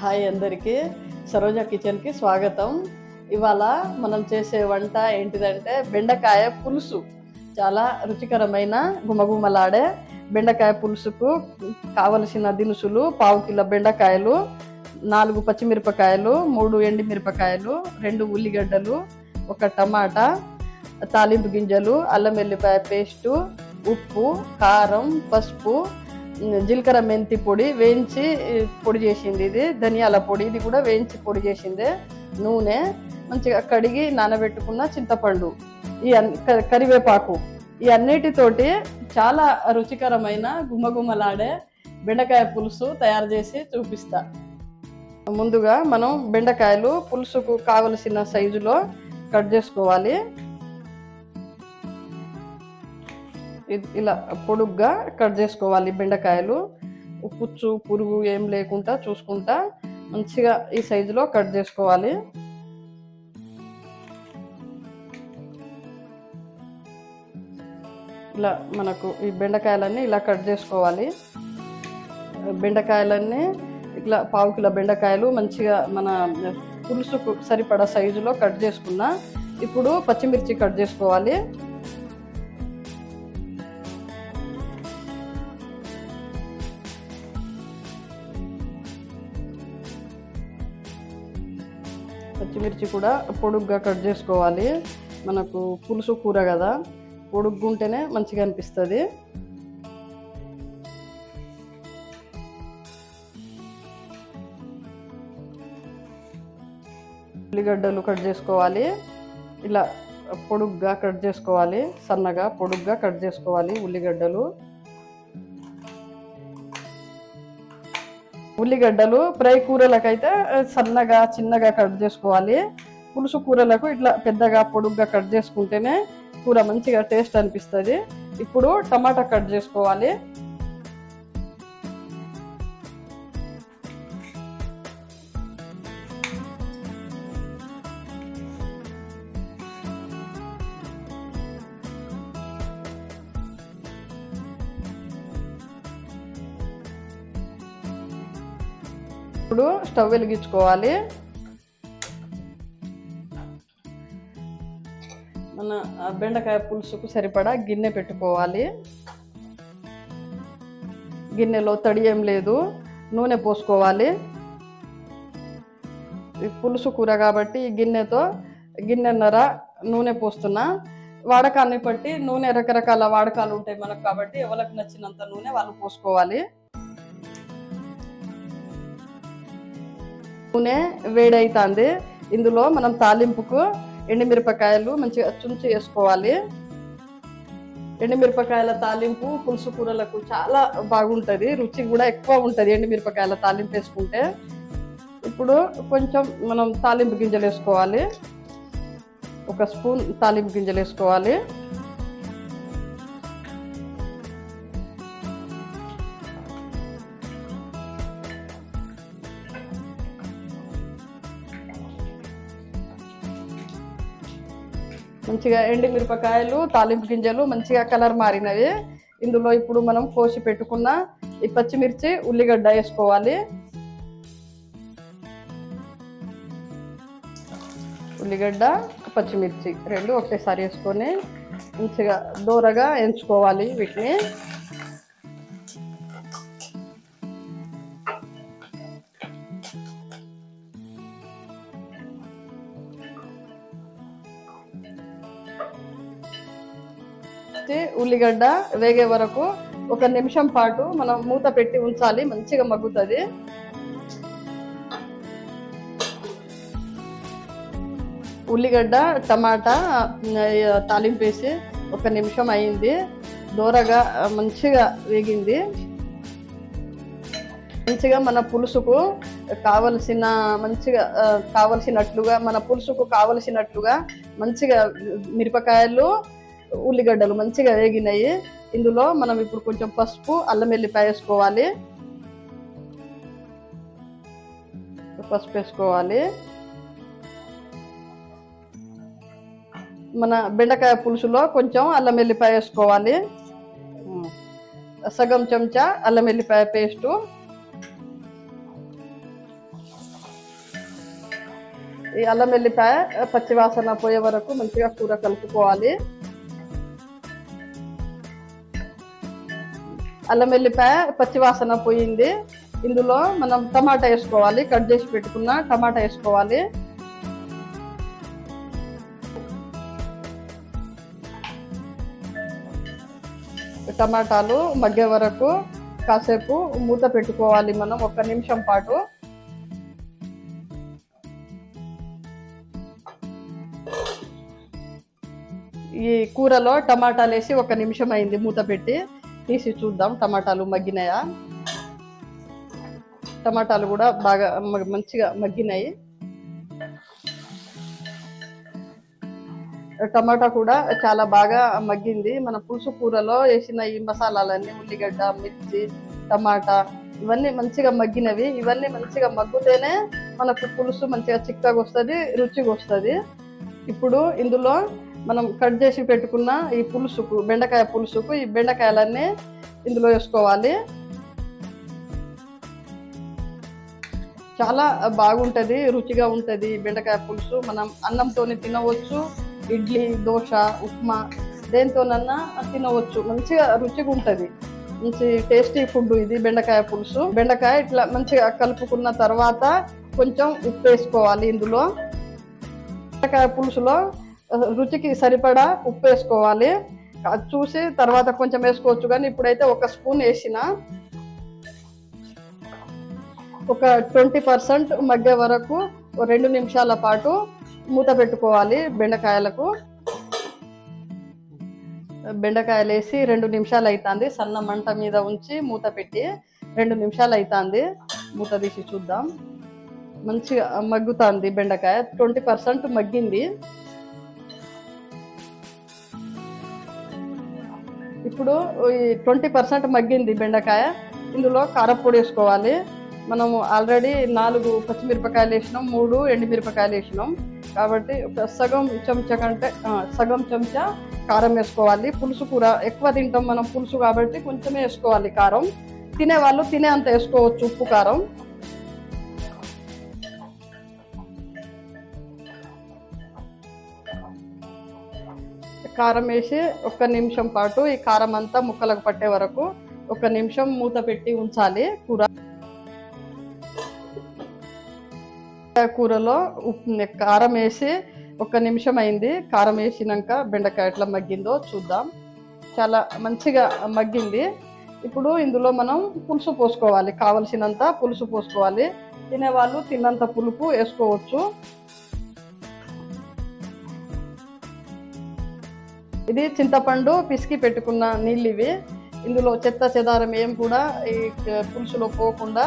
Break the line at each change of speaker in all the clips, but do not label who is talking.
Hi అందరికీ. సరోజ కిచెన్కి స్వాగతం. ఇవాళ మనం చేసే వంట ఏంటిదంటే బెండకాయ పులుసు. చాలా రుచికరమైన గుమగుమలాడే బెండకాయ పులుసుకు కావలసిన దినుసులు పావు కిలో బెండకాయలు నాలుగు పచ్చిమిరపకాయలు మూడు ఎండిమిరపకాయలు రెండు ఉల్లిగడ్డలు ఒక టమాటా తాలింపు గింజలు అల్లం వెల్లిపాయ పేస్టు ఉప్పు కారం పసుపు జీలకర్ర మెంతి పొడి వేయించి పొడి చేసింది ఇది. ధనియాల పొడి ఇది కూడా వేయించి పొడి చేసింది. నూనె మంచిగా కడిగి నానబెట్టుకున్న చింతపండు ఈ కరివేపాకు. ఈ అన్నిటితోటి చాలా రుచికరమైన గుమ్మగుమ్మలాడే బెండకాయ పులుసు తయారు చేసి చూపిస్తా. ముందుగా మనం బెండకాయలు పులుసుకు కావలసిన సైజులో కట్ చేసుకోవాలి. ఇలా పొడుగ్గా కట్ చేసుకోవాలి బెండకాయలు. పుచ్చు పురుగు ఏం లేకుండా చూసుకుంటా మంచిగా ఈ సైజులో కట్ చేసుకోవాలి. ఇలా మనకు ఈ బెండకాయలన్నీ ఇలా కట్ చేసుకోవాలి. బెండకాయలన్నీ ఇట్లా పావు కిలో బెండకాయలు మంచిగా మన పులుసుకు సరిపడా సైజులో కట్ చేసుకున్నా ఇప్పుడు పచ్చిమిర్చి కట్ చేసుకోవాలి. పచ్చిమిర్చి కూడా పొడుగ్గా కట్ చేసుకోవాలి. మనకు పులుసు కూర కదా పొడుగ్గుంటేనే మంచిగా అనిపిస్తుంది. ఉల్లిగడ్డలు కట్ చేసుకోవాలి. ఇలా పొడుగ్గా కట్ చేసుకోవాలి సన్నగా పొడుగ్గా కట్ చేసుకోవాలి ఉల్లిగడ్డలు. ఉల్లిగడ్డలు ఫ్రై కూరలకైతే సన్నగా చిన్నగా కట్ చేసుకోవాలి. పులుసు కూరలకు ఇట్లా పెద్దగా పొడుగ్గా కట్ చేసుకుంటేనే కూర మంచిగా టేస్ట్ అనిపిస్తుంది. ఇప్పుడు టమాటా కట్ చేసుకోవాలి. ఇప్పుడు స్టవ్ వెలిగించుకోవాలి. మన బెండకాయ పులుసుకు సరిపడా గిన్నె పెట్టుకోవాలి. గిన్నెలో తడి ఏం లేదు నూనె పోసుకోవాలి. ఈ పులుసు కూర కాబట్టి ఈ గిన్నెతో గిన్నెన్నర నూనె పోస్తున్నా. వాడకాన్ని బట్టి నూనె రకరకాల వాడకాలు ఉంటాయి మనకు కాబట్టి ఎవరికి నచ్చినంత నూనె వాళ్ళు పోసుకోవాలి. నూనె వేడైతుంది. ఇందులో మనం తాలింపుకు ఎండుమిరపకాయలు మంచిగా చుంచి వేసుకోవాలి ఎండుమిరపకాయల తాలింపు పులుసు కూరలకు చాలా బాగుంటుంది. రుచి కూడా ఎక్కువ ఉంటుంది ఎండుమిరపకాయల తాలింపు వేసుకుంటే. ఇప్పుడు కొంచెం మనం తాలింపు గింజలు వేసుకోవాలి. ఒక స్పూన్ తాలింపు గింజలు వేసుకోవాలి. మంచిగా ఎండి మిరపకాయలు తాలింపు గింజలు మంచిగా కలర్ మారినవి. ఇందులో ఇప్పుడు మనం కోసి పెట్టుకున్న ఈ పచ్చిమిర్చి ఉల్లిగడ్డ వేసుకోవాలి. ఉల్లిగడ్డ పచ్చిమిర్చి రెండు ఒకేసారి వేసుకొని మంచిగా దూరగా ఎంచుకోవాలి వీటిని. వచ్చి ఉల్లిగడ్డ వేగే వరకు ఒక నిమిషం పాటు మనం మూత పెట్టి ఉంచాలి మంచిగా మగ్గుతుంది. ఉల్లిగడ్డ టమాటా తాలింపేసి తాలింపు వేసి ఒక నిమిషం అయింది. దూరగా మంచిగా వేగింది. మంచిగా మన పులుసుకు కావలసిన మంచిగా కావలసినట్లుగా మన పులుసుకు కావలసినట్లుగా మంచిగా మిరపకాయలు ఉల్లిగడ్డలు మంచిగా వేగినాయి. ఇందులో మనం ఇప్పుడు కొంచెం పసుపు అల్లం వెల్లిపాయ వేసుకోవాలి. పసుపు వేసుకోవాలి. మన బెండకాయ పులుసులో కొంచెం అల్లం వెల్లిపాయ వేసుకోవాలి. సగం చెంచా అల్లం వెల్లిపాయ పేస్టు. ఈ అల్లం వెల్లిపాయ పచ్చివాసన పోయే వరకు మంచిగా కూర కలుపుకోవాలి. అల్లం వెల్లిపాయ పచ్చివాసన పోయింది. ఇందులో మనం టమాటా వేసుకోవాలి. కట్ చేసి పెట్టుకున్న టమాటా వేసుకోవాలి. టమాటాలు మగ్గే వరకు కాసేపు మూత పెట్టుకోవాలి మనం ఒక నిమిషం పాటు. ఈ కూరలో టమాటాలు వేసి ఒక నిమిషం అయింది మూత పెట్టి. తీసి చూద్దాం. టమాటాలు మగ్గినాయా? టమాటాలు కూడా బాగా మంచిగా మగ్గినాయి. టమాటా కూడా చాలా బాగా మగ్గింది. మన పులుసు కూరలో వేసిన ఈ మసాలాలన్నీ ఉల్లిగడ్డ మిర్చి టమాటా ఇవన్నీ మంచిగా మగ్గినవి. ఇవన్నీ మంచిగా మగ్గుతేనే మనకు పులుసు మంచిగా చిక్కగా వస్తుంది రుచిగా వస్తుంది. ఇప్పుడు ఇందులో మనం కట్ చేసి పెట్టుకున్న ఈ పులుసుకు బెండకాయ పులుసుకు ఈ బెండకాయలన్నీ ఇందులో వేసుకోవాలి. చాలా బాగుంటుంది రుచిగా ఉంటుంది బెండకాయ పులుసు. మనం అన్నంతో తినవచ్చు. ఇడ్లీ దోశ ఉప్మా దేంతోనన్నా తినవచ్చు. మంచిగా రుచిగా ఉంటుంది. మంచి టేస్టీ ఫుడ్ ఇది బెండకాయ పులుసు. బెండకాయ ఇట్లా మంచిగా కలుపుకున్న తర్వాత కొంచెం ఉప్పు వేసుకోవాలి ఇందులో. బెండకాయ పులుసులో రుచికి సరిపడా ఉప్పు వేసుకోవాలి. అది చూసి తర్వాత కొంచెం వేసుకోవచ్చు. కానీ ఇప్పుడైతే ఒక స్పూన్ వేసిన ఒక ట్వంటీ పర్సెంట్ మగ్గే వరకు రెండు నిమిషాల పాటు మూత పెట్టుకోవాలి బెండకాయలకు. బెండకాయలు వేసి రెండు నిమిషాలు అవుతుంది సన్న మంట మీద ఉంచి మూత పెట్టి రెండు నిమిషాలు అవుతుంది మూత తీసి చూద్దాం. మంచిగా మగ్గుతుంది బెండకాయ. ట్వంటీ పర్సెంట్ మగ్గింది. ఇప్పుడు ఈ ట్వంటీ పర్సెంట్ మగ్గింది బెండకాయ. ఇందులో కారపొడి వేసుకోవాలి. మనము ఆల్రెడీ నాలుగు పచ్చిమిరపకాయలు వేసినాం మూడు ఎండుమిరపకాయలు వేసినాం. కాబట్టి ఒక సగం చెంచా కంటే సగం చెంచా కారం వేసుకోవాలి. పులుసు కూర ఎక్కువ తింటాం మనం పులుసు కాబట్టి కొంచెమే వేసుకోవాలి కారం. తినేవాళ్ళు తినే అంత వేసుకోవచ్చు ఉప్పు కారం. కారం వేసి ఒక్క నిమిషం పాటు ఈ కారం అంతా ముక్కలకు పట్టే వరకు ఒక నిమిషం మూత పెట్టి ఉంచాలి. కూర కూరలో ఉప్పు కారం వేసి ఒక నిమిషం అయింది. కారం వేసినాక బెండకాయ ఎట్లా మగ్గిందో చూద్దాం. చాలా మంచిగా మగ్గింది. ఇప్పుడు ఇందులో మనం పులుసు పోసుకోవాలి. కావలసినంత పులుసు పోసుకోవాలి. తినేవాళ్ళు తిన్నంత పులుపు వేసుకోవచ్చు. ఇది చింతపండు పిసికి పెట్టుకున్న నీళ్ళు ఇవి ఇందులో చెత్త చెదారం ఏం కూడా ఈ పులుసులో పోకుండా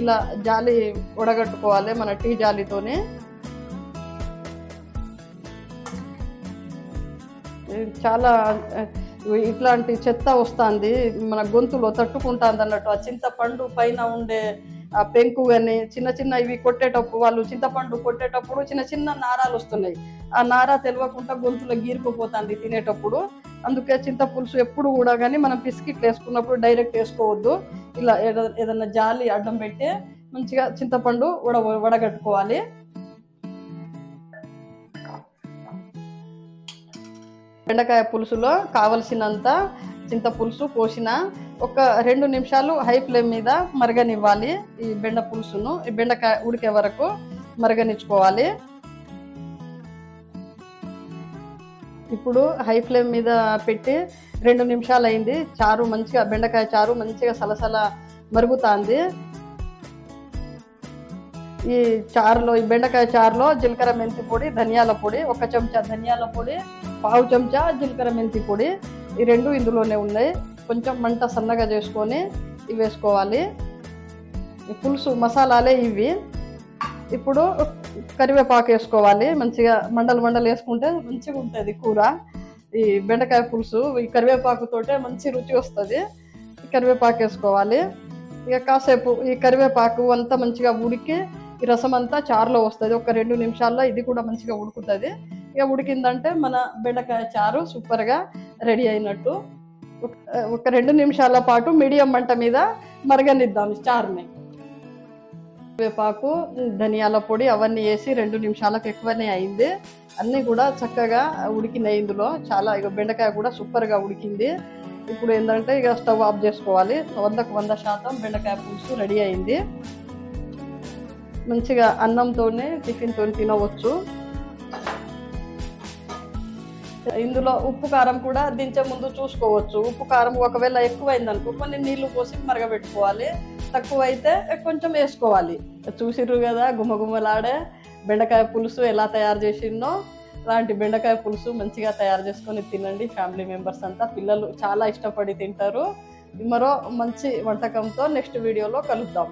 ఇలా జాలి ఉడగట్టుకోవాలి మన టీ జాలితోని. చాలా ఇట్లాంటి చెత్త వస్తుంది. మన గొంతులో తట్టుకుంటుంది అన్నట్టు ఆ చింతపండు పైన ఉండే పెంకు కానీ చిన్న చిన్న ఇవి కొట్టేటప్పుడు వాళ్ళు చింతపండు కొట్టేటప్పుడు చిన్న చిన్న నారాలు వస్తున్నాయి. ఆ నార తెలియకుండా గొంతులో గీరుకుపోతుంది తినేటప్పుడు. అందుకే చింత పులుసు ఎప్పుడు కూడా కానీ మనం బిస్కెట్లు వేసుకున్నప్పుడు డైరెక్ట్ వేసుకోవద్దు. ఇలా ఏదైనా ఏదన్నా జాలి అడ్డం పెట్టి మంచిగా చింతపండు వడ వడగట్టుకోవాలి. బెండకాయ పులుసులో కావలసినంత చింత పులుసు పోసిన ఒక రెండు నిమిషాలు హై ఫ్లేమ్ మీద మరగనివ్వాలి ఈ బెండ పులుసును ఈ బెండకాయ ఉడికే వరకు మరగనిచ్చుకోవాలి. ఇప్పుడు హై ఫ్లేమ్ మీద పెట్టి రెండు నిమిషాలు అయింది చారు మంచిగా బెండకాయ చారు మంచిగా సలసల మరుగుతుంది. ఈ చారులో ఈ బెండకాయ చారులో జీలకర్ర మెంతి పొడి ధనియాల పొడి ఒక చెంచా ధనియాల పొడి పావు చెంచా జీలకర్ర మెంతి పొడి ఈ రెండు ఇందులోనే ఉన్నాయి. కొంచెం మంట సన్నగా చేసుకొని ఇవి వేసుకోవాలి. పులుసు మసాలాలే ఇవి. ఇప్పుడు కరివేపాకు వేసుకోవాలి. మంచిగా మండలు మండలు వేసుకుంటే మంచిగా ఉంటుంది కూర. ఈ బెండకాయ పులుసు ఈ కరివేపాకుతోటే మంచి రుచి వస్తుంది. కరివేపాకు వేసుకోవాలి. ఇక కాసేపు ఈ కరివేపాకు అంతా మంచిగా ఉడికి ఈ రసం అంతా చారులో వస్తుంది. ఒక రెండు నిమిషాల్లో ఇది కూడా మంచిగా ఉడుకుతుంది. ఇక ఉడికిందంటే మన బెండకాయ చారు సూపర్గా రెడీ అయినట్టు. ఒక- ఒక రెండు నిమిషాల పాటు మీడియం మంట మీద మరగనిద్దాం ఈ చారుని. వేపాకు ధనియాల పొడి అవన్నీ వేసి రెండు నిమిషాలకు ఎక్కువనే అయింది. అన్నీ కూడా చక్కగా ఉడికినాయి ఇందులో. చాలా ఇక బెండకాయ కూడా సూపర్గా ఉడికింది. ఇప్పుడు ఏంటంటే ఇక స్టవ్ ఆఫ్ చేసుకోవాలి. వందకు వంద శాతం బెండకాయ పులుసు రెడీ అయింది. మంచిగా అన్నంతోనే టిఫిన్తో తినవచ్చు. ఇందులో ఉప్పు కారం కూడా దించే ముందు చూసుకోవచ్చు. ఉప్పు కారం ఒకవేళ ఎక్కువైంది అనుకో కొన్ని నీళ్ళు పోసి మరగబెట్టుకోవాలి. తక్కువ అయితే కొంచెం వేసుకోవాలి. చూసిర్రు కదా గుమగుమలాడే బెండకాయ పులుసు ఎలా తయారు చేసిందో అలాంటి బెండకాయ పులుసు మంచిగా తయారు చేసుకొని తినండి ఫ్యామిలీ మెంబర్స్ అంతా. పిల్లలు చాలా ఇష్టపడి తింటారు. మరో మంచి వంటకంతో నెక్స్ట్ వీడియోలో కలుద్దాం.